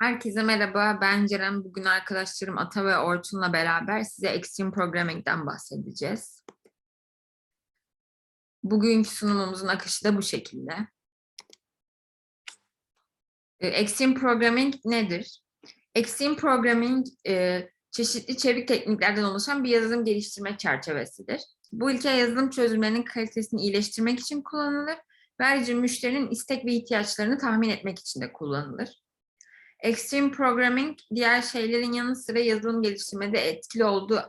Herkese merhaba, ben Ceren. Bugün arkadaşlarım Ata ve Orçun'la beraber size Extreme Programming'den bahsedeceğiz. Bugünkü sunumumuzun akışı da bu şekilde. Ee, Extreme Programming nedir? Extreme Programming e, çeşitli çevik tekniklerden oluşan bir yazılım geliştirme çerçevesidir. Bu ilke yazılım çözümlerinin kalitesini iyileştirmek için kullanılır ayrıca müşterinin istek ve ihtiyaçlarını tahmin etmek için de kullanılır. Extreme Programming diğer şeylerin yanı sıra yazılım geliştirmede etkili olduğu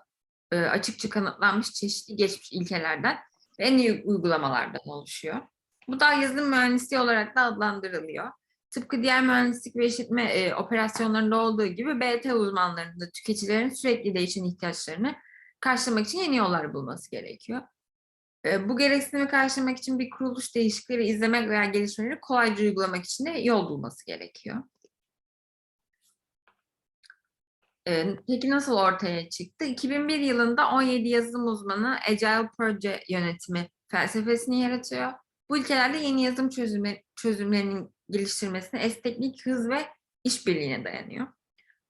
e, açıkça kanıtlanmış çeşitli geçmiş ilkelerden ve en iyi uygulamalardan oluşuyor. Bu da yazılım mühendisliği olarak da adlandırılıyor. Tıpkı diğer mühendislik ve işletme e, operasyonlarında olduğu gibi BT uzmanlarında tüketicilerin sürekli değişen ihtiyaçlarını karşılamak için yeni yollar bulması gerekiyor. E, bu gereksinimi karşılamak için bir kuruluş değişikleri izlemek veya gelişmeleri kolayca uygulamak için de yol bulması gerekiyor. Ee, Peki nasıl ortaya çıktı? 2001 yılında 17 yazılım uzmanı Agile Proje yönetimi felsefesini yaratıyor. Bu ülkelerde yeni yazılım çözümü, çözümlerinin geliştirmesine esneklik, hız ve işbirliğine dayanıyor.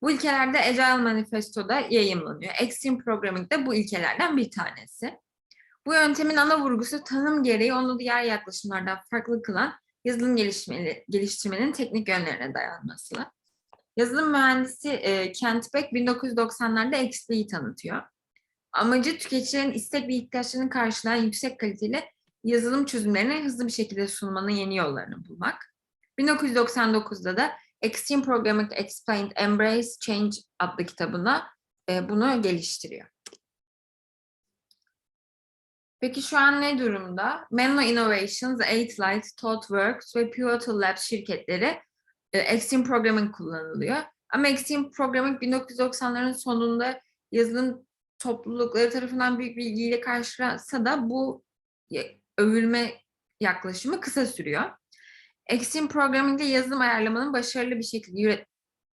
Bu ilkelerde Agile Manifesto'da yayımlanıyor. Extreme Programming de bu ilkelerden bir tanesi. Bu yöntemin ana vurgusu tanım gereği onu diğer yaklaşımlardan farklı kılan yazılım geliştirmenin teknik yönlerine dayanması. Yazılım mühendisi e, Kent Beck 1990'larda XP'yi tanıtıyor. Amacı tüketicilerin istek ve ihtiyaçlarını karşılayan yüksek kaliteli yazılım çözümlerini hızlı bir şekilde sunmanın yeni yollarını bulmak. 1999'da da Extreme Programming Explained Embrace Change adlı kitabına e, bunu geliştiriyor. Peki şu an ne durumda? Menlo Innovations, 8light, ThoughtWorks ve Pivotal Labs şirketleri Extreme Programming kullanılıyor. Ama Extreme Programming 1990'ların sonunda yazılım toplulukları tarafından büyük bir ilgiyle karşılansa da bu övülme yaklaşımı kısa sürüyor. Extreme Programming'de yazılım ayarlamanın başarılı bir şekilde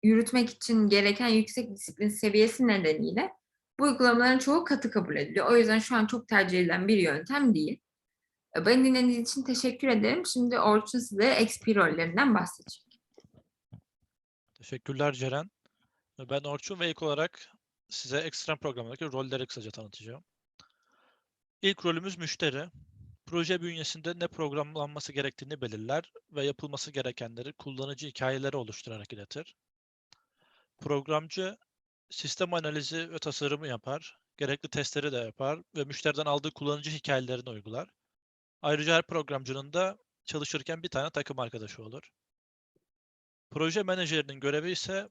yürütmek için gereken yüksek disiplin seviyesi nedeniyle bu uygulamaların çoğu katı kabul ediliyor. O yüzden şu an çok tercih edilen bir yöntem değil. E, Beni dinlediğiniz için teşekkür ederim. Şimdi Orçun size XP rollerinden bahsedecek. Teşekkürler Ceren. Ben Orçun ve ilk olarak size ekstrem programdaki rolleri kısaca tanıtacağım. İlk rolümüz müşteri. Proje bünyesinde ne programlanması gerektiğini belirler ve yapılması gerekenleri kullanıcı hikayeleri oluşturarak iletir. Programcı sistem analizi ve tasarımı yapar, gerekli testleri de yapar ve müşteriden aldığı kullanıcı hikayelerini uygular. Ayrıca her programcının da çalışırken bir tane takım arkadaşı olur. Proje menajerinin görevi ise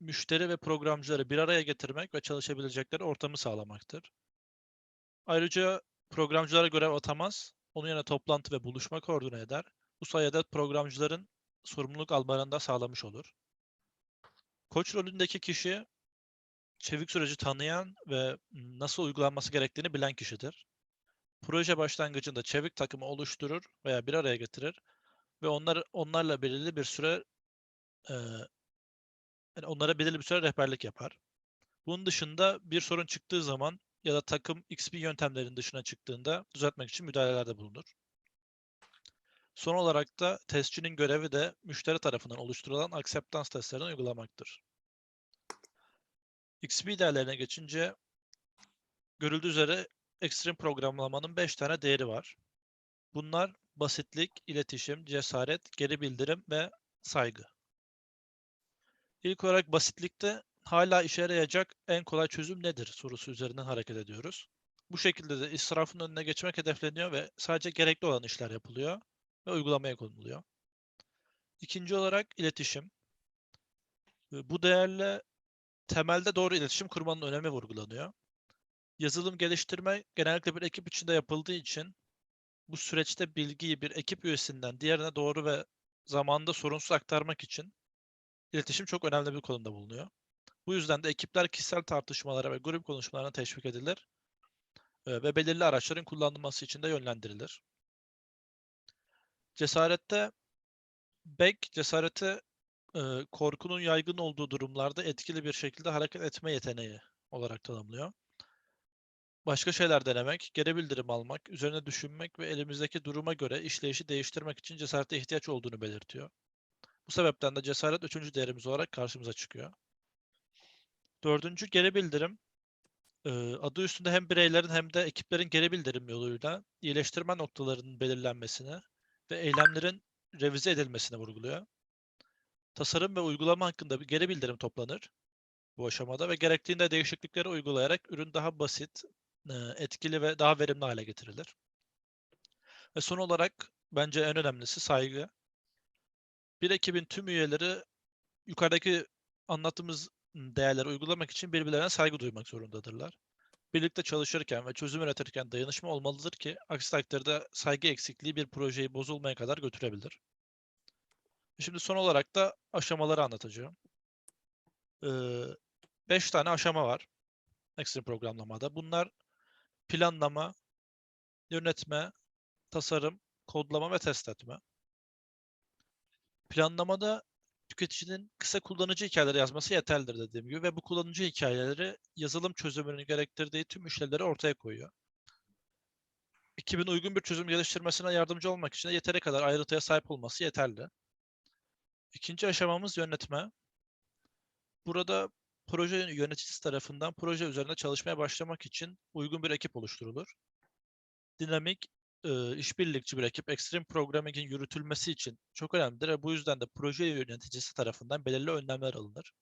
müşteri ve programcıları bir araya getirmek ve çalışabilecekleri ortamı sağlamaktır. Ayrıca programcılara görev atamaz, onun yerine toplantı ve buluşma koordine eder. Bu sayede programcıların sorumluluk almalarını da sağlamış olur. Koç rolündeki kişi çevik süreci tanıyan ve nasıl uygulanması gerektiğini bilen kişidir. Proje başlangıcında çevik takımı oluşturur veya bir araya getirir ve onlar onlarla belirli bir süre e, yani onlara belirli bir süre rehberlik yapar. Bunun dışında bir sorun çıktığı zaman ya da takım XP yöntemlerinin dışına çıktığında düzeltmek için müdahalelerde bulunur. Son olarak da testçinin görevi de müşteri tarafından oluşturulan acceptance testlerini uygulamaktır. XP değerlerine geçince görüldüğü üzere ekstrem programlamanın 5 tane değeri var. Bunlar basitlik, iletişim, cesaret, geri bildirim ve saygı. İlk olarak basitlikte hala işe yarayacak en kolay çözüm nedir sorusu üzerinden hareket ediyoruz. Bu şekilde de israfın önüne geçmek hedefleniyor ve sadece gerekli olan işler yapılıyor ve uygulamaya konuluyor. İkinci olarak iletişim. Bu değerle temelde doğru iletişim kurmanın önemi vurgulanıyor. Yazılım geliştirme genellikle bir ekip içinde yapıldığı için bu süreçte bilgiyi bir ekip üyesinden diğerine doğru ve zamanda sorunsuz aktarmak için iletişim çok önemli bir konumda bulunuyor. Bu yüzden de ekipler kişisel tartışmalara ve grup konuşmalarına teşvik edilir ve belirli araçların kullanılması için de yönlendirilir. Cesarette Beck cesareti korkunun yaygın olduğu durumlarda etkili bir şekilde hareket etme yeteneği olarak tanımlıyor. Başka şeyler denemek, geri bildirim almak, üzerine düşünmek ve elimizdeki duruma göre işleyişi değiştirmek için cesarete ihtiyaç olduğunu belirtiyor. Bu sebepten de cesaret üçüncü değerimiz olarak karşımıza çıkıyor. Dördüncü geri bildirim. Ee, adı üstünde hem bireylerin hem de ekiplerin geri bildirim yoluyla iyileştirme noktalarının belirlenmesini ve eylemlerin revize edilmesini vurguluyor. Tasarım ve uygulama hakkında bir geri bildirim toplanır bu aşamada ve gerektiğinde değişiklikleri uygulayarak ürün daha basit, e, etkili ve daha verimli hale getirilir. Ve son olarak bence en önemlisi saygı. Bir ekibin tüm üyeleri yukarıdaki anlattığımız değerleri uygulamak için birbirlerine saygı duymak zorundadırlar. Birlikte çalışırken ve çözüm üretirken dayanışma olmalıdır ki aksi takdirde saygı eksikliği bir projeyi bozulmaya kadar götürebilir. Şimdi son olarak da aşamaları anlatacağım. Ee, beş tane aşama var Extreme programlamada. Bunlar planlama, yönetme, tasarım, kodlama ve test etme. Planlamada tüketicinin kısa kullanıcı hikayeleri yazması yeterlidir dediğim gibi ve bu kullanıcı hikayeleri yazılım çözümünün gerektirdiği tüm işlevleri ortaya koyuyor. Ekibin uygun bir çözüm geliştirmesine yardımcı olmak için de yeteri kadar ayrıntıya sahip olması yeterli. İkinci aşamamız yönetme. Burada proje yöneticisi tarafından proje üzerinde çalışmaya başlamak için uygun bir ekip oluşturulur. Dinamik, e, işbirlikçi bir ekip Extreme Programming'in yürütülmesi için çok önemlidir ve bu yüzden de proje yöneticisi tarafından belirli önlemler alınır.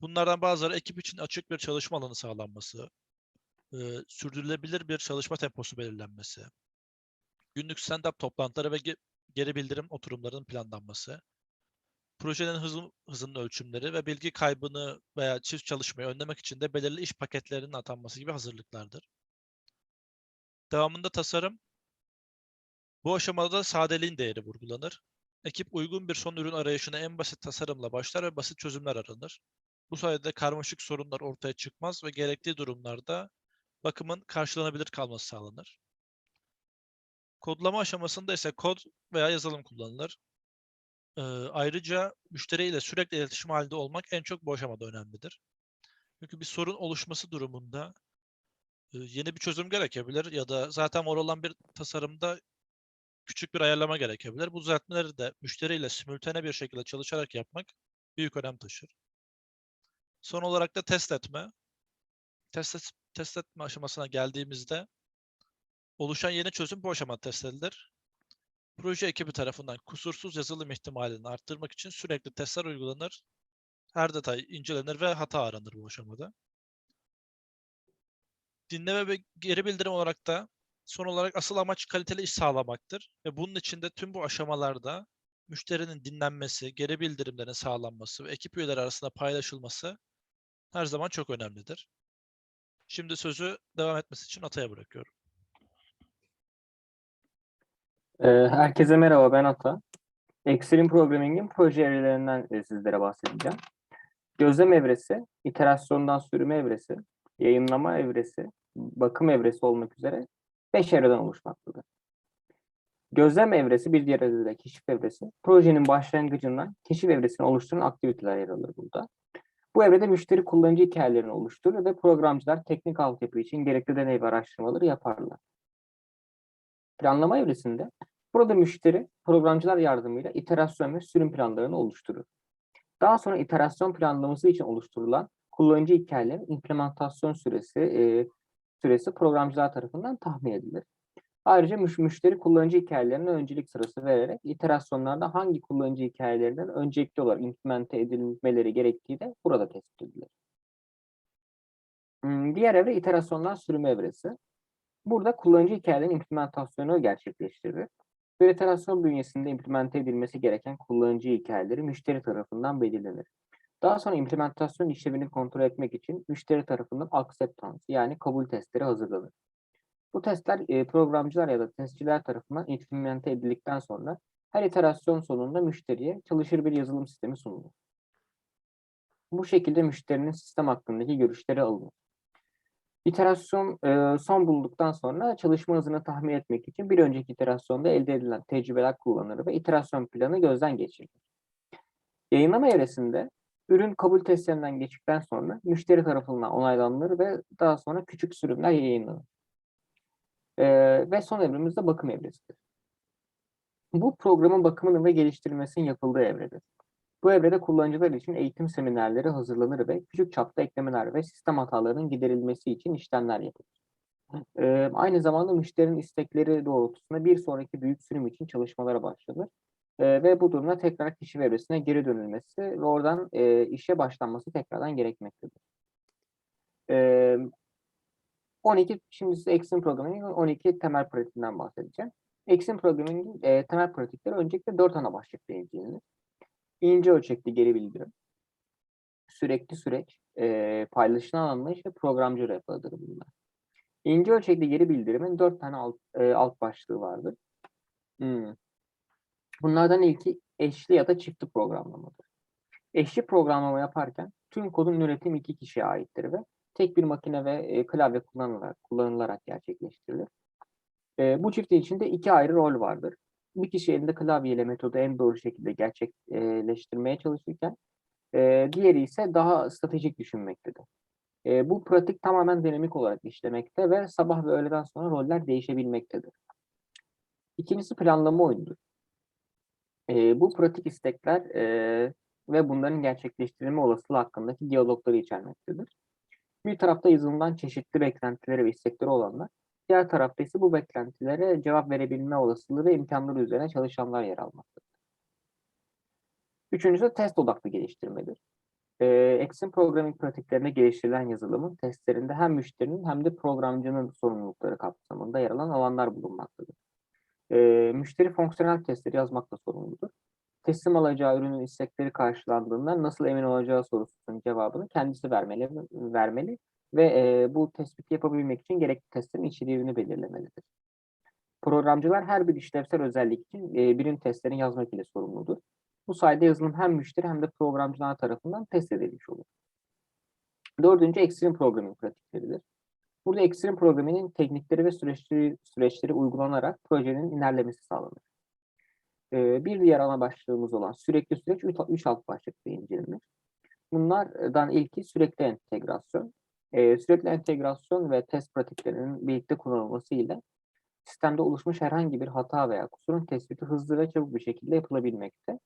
Bunlardan bazıları ekip için açık bir çalışma alanı sağlanması, e, sürdürülebilir bir çalışma temposu belirlenmesi, günlük stand-up toplantıları ve ge- geri bildirim oturumlarının planlanması, projenin hızı, hızının ölçümleri ve bilgi kaybını veya çift çalışmayı önlemek için de belirli iş paketlerinin atanması gibi hazırlıklardır. Devamında tasarım. Bu aşamada sadeliğin değeri vurgulanır. Ekip uygun bir son ürün arayışına en basit tasarımla başlar ve basit çözümler aranır. Bu sayede karmaşık sorunlar ortaya çıkmaz ve gerektiği durumlarda bakımın karşılanabilir kalması sağlanır. Kodlama aşamasında ise kod veya yazılım kullanılır. Ee, ayrıca müşteriyle sürekli iletişim halinde olmak en çok bu aşamada önemlidir. Çünkü bir sorun oluşması durumunda yeni bir çözüm gerekebilir ya da zaten var olan bir tasarımda küçük bir ayarlama gerekebilir. Bu düzeltmeleri de müşteriyle simultane bir şekilde çalışarak yapmak büyük önem taşır. Son olarak da test etme. Test, et- test etme aşamasına geldiğimizde oluşan yeni çözüm bu aşamada test edilir. Proje ekibi tarafından kusursuz yazılım ihtimalini arttırmak için sürekli testler uygulanır. Her detay incelenir ve hata aranır bu aşamada. Dinleme ve geri bildirim olarak da son olarak asıl amaç kaliteli iş sağlamaktır. Ve bunun için de tüm bu aşamalarda müşterinin dinlenmesi, geri bildirimlerin sağlanması ve ekip üyeleri arasında paylaşılması her zaman çok önemlidir. Şimdi sözü devam etmesi için Atay'a bırakıyorum. Ee, Herkese merhaba, ben Ata. Extreme Programming'in proje evrelerinden e, sizlere bahsedeceğim. Gözlem evresi, iterasyondan sürümü evresi, yayınlama evresi, bakım evresi olmak üzere 5 evreden oluşmaktadır. Gözlem evresi bir diğer adıyla keşif evresi, projenin başlangıcından keşif evresini oluşturan aktiviteler yer alır burada. Bu evrede müşteri kullanıcı hikayelerini oluşturur ve programcılar teknik altyapı için gerekli deney ve araştırmaları yaparlar. Planlama evresinde burada müşteri programcılar yardımıyla iterasyon ve sürüm planlarını oluşturur. Daha sonra iterasyon planlaması için oluşturulan kullanıcı hikayelerin implementasyon süresi e, süresi programcılar tarafından tahmin edilir. Ayrıca müş- müşteri kullanıcı hikayelerine öncelik sırası vererek iterasyonlarda hangi kullanıcı hikayelerinden öncelikli olarak implemente edilmeleri gerektiği de burada tespit edilir. Hmm, Diğer evre iterasyondan sürüm evresi. Burada kullanıcı hikayelerin implementasyonu gerçekleştirilir. Bir iterasyon bünyesinde implemente edilmesi gereken kullanıcı hikayeleri müşteri tarafından belirlenir. Daha sonra implementasyon işlevini kontrol etmek için müşteri tarafından acceptance yani kabul testleri hazırlanır. Bu testler e, programcılar ya da testçiler tarafından implemente edildikten sonra her iterasyon sonunda müşteriye çalışır bir yazılım sistemi sunulur. Bu şekilde müşterinin sistem hakkındaki görüşleri alınır. İterasyon e, son bulduktan sonra çalışma hızını tahmin etmek için bir önceki iterasyonda elde edilen tecrübeler kullanılır ve iterasyon planı gözden geçirilir. Yayınlama evresinde ürün kabul testlerinden geçtikten sonra müşteri tarafından onaylanır ve daha sonra küçük sürümler yayınlanır. E, ve son evremiz de bakım evresidir. Bu programın bakımının ve geliştirilmesinin yapıldığı evredir. Bu evrede kullanıcılar için eğitim seminerleri hazırlanır ve küçük çapta eklemeler ve sistem hatalarının giderilmesi için işlemler yapılır. Ee, aynı zamanda müşterinin istekleri doğrultusunda bir sonraki büyük sürüm için çalışmalara başlanır. Ee, ve bu durumda tekrar kişi evresine geri dönülmesi ve oradan e, işe başlanması tekrardan gerekmektedir. Ee, 12, şimdi size Exim Programming 12 temel pratiğinden bahsedeceğim. Exim Programming'in e, temel pratikleri öncelikle dört ana başlıkta incelenir. İnce ölçekli geri bildirim, sürekli süreç, e, paylaşılan anlayış ve programcı rehberidir bunlar. İnce ölçekli geri bildirimin dört tane alt, e, alt başlığı vardır. Hmm. Bunlardan ilki eşli ya da çiftli programlamadır. Eşli programlama yaparken tüm kodun üretim iki kişiye aittir ve tek bir makine ve e, klavye kullanılarak, kullanılarak gerçekleştirilir. E, bu çifti içinde iki ayrı rol vardır. Bir kişi elinde klavyeyle metodu en doğru şekilde gerçekleştirmeye çalışırken e, diğeri ise daha stratejik düşünmektedir. E, bu pratik tamamen dinamik olarak işlemekte ve sabah ve öğleden sonra roller değişebilmektedir. İkincisi planlama oyunudur. E, bu pratik istekler e, ve bunların gerçekleştirilme olasılığı hakkındaki diyalogları içermektedir. Bir tarafta yazılımdan çeşitli beklentileri ve istekleri olanlar, diğer tarafta ise bu beklentilere cevap verebilme olasılığı ve imkanları üzerine çalışanlar yer almaktadır. Üçüncüsü test odaklı geliştirmedir. Ee, Exim programming pratiklerine geliştirilen yazılımın testlerinde hem müşterinin hem de programcının sorumlulukları kapsamında yer alan alanlar bulunmaktadır. Ee, müşteri fonksiyonel testleri yazmakla sorumludur. Teslim alacağı ürünün istekleri karşılandığında nasıl emin olacağı sorusunun cevabını kendisi vermeli, vermeli ve e, bu tespiti yapabilmek için gerekli testlerin içeriğini belirlemelidir. Programcılar her bir işlevsel özellik için e, birim testlerini yazmak ile sorumludur. Bu sayede yazılım hem müşteri hem de programcılar tarafından test edilmiş olur. Dördüncü ekstrem programming pratikleridir. Burada ekstrem programmingin teknikleri ve süreçleri, süreçleri uygulanarak projenin ilerlemesi sağlanır. Ee, bir diğer ana başlığımız olan sürekli süreç 3 alt başlıkta incelenir. Bunlardan ilki sürekli entegrasyon. Ee, sürekli entegrasyon ve test pratiklerinin birlikte kullanılması ile sistemde oluşmuş herhangi bir hata veya kusurun tespiti hızlı ve çabuk bir şekilde yapılabilmekte.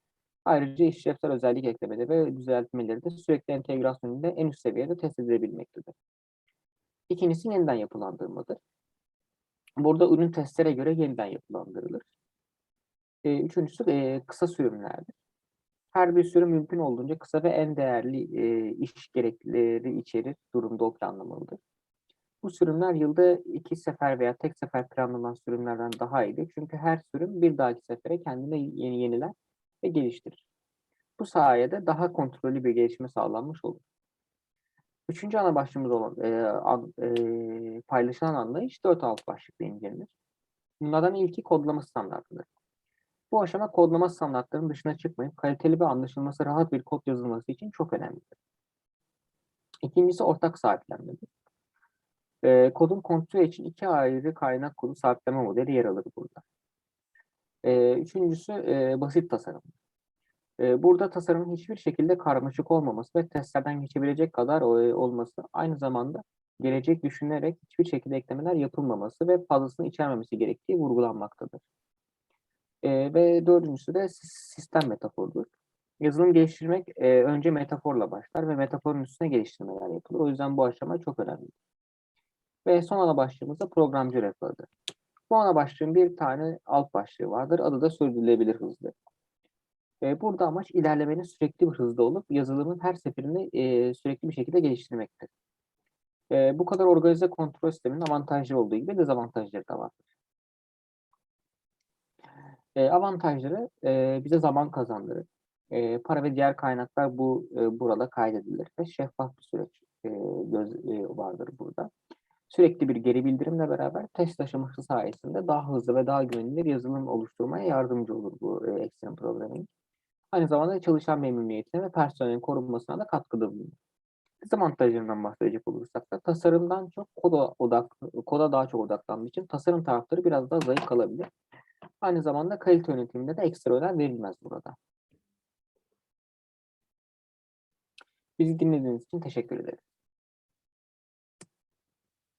Ayrıca işlevsel özellik eklemeleri ve düzeltmeleri de sürekli entegrasyon ile en üst seviyede test edilebilmektedir. İkincisi yeniden yapılandırmadır. Burada ürün testlere göre yeniden yapılandırılır. E, üçüncüsü e, kısa sürümlerdir. Her bir sürüm mümkün olduğunca kısa ve en değerli e, iş gereklileri içerir durumda o planlamalıdır. Bu sürümler yılda iki sefer veya tek sefer planlanan sürümlerden daha iyidir. Çünkü her sürüm bir dahaki sefere kendine yeni yeniler ve geliştirir. Bu sayede daha kontrollü bir gelişme sağlanmış olur. Üçüncü ana başlığımız olan e, an, e, paylaşılan anlayış dört alt başlıkla incelenir. Bunlardan ilki kodlama standartıdır. Bu aşama kodlama standartlarının dışına çıkmayıp kaliteli ve anlaşılması rahat bir kod yazılması için çok önemlidir. İkincisi ortak sahiplenmedir. E, kodun kontrol için iki ayrı kaynak kodu sahipleme modeli yer alır burada. E, üçüncüsü e, basit tasarım. E, burada tasarımın hiçbir şekilde karmaşık olmaması ve testlerden geçebilecek kadar e, olması aynı zamanda gelecek düşünülerek hiçbir şekilde eklemeler yapılmaması ve fazlasını içermemesi gerektiği vurgulanmaktadır. E, ve dördüncüsü de sistem metaforudur. Yazılım geliştirmek e, önce metaforla başlar ve metaforun üstüne geliştirmeler yapılır. O yüzden bu aşama çok önemli. Ve son ana başlığımız da programcı rehberidir. Bu ana başlığın bir tane alt başlığı vardır. Adı da sürdürülebilir hızdır. E, burada amaç ilerlemenin sürekli bir hızda olup yazılımın her seferinde e, sürekli bir şekilde geliştirmektir. E, bu kadar organize kontrol sisteminin avantajları olduğu gibi dezavantajları da vardır. E, avantajları e, bize zaman kazandırır. E, para ve diğer kaynaklar bu e, burada kaydedilir ve şeffaf bir süreç e, göz, e, vardır burada. Sürekli bir geri bildirimle beraber test aşaması sayesinde daha hızlı ve daha güvenilir yazılım oluşturmaya yardımcı olur bu e, ekstrem programming. Aynı zamanda çalışan memnuniyetine ve personelin korunmasına da katkıda bulunur. Dezavantajlarından bahsedecek olursak da tasarımdan çok koda, odak, koda daha çok odaklandığı için tasarım tarafları biraz daha zayıf kalabilir. Aynı zamanda kalite yönetiminde de ekstra önem verilmez burada. Bizi dinlediğiniz için teşekkür ederim.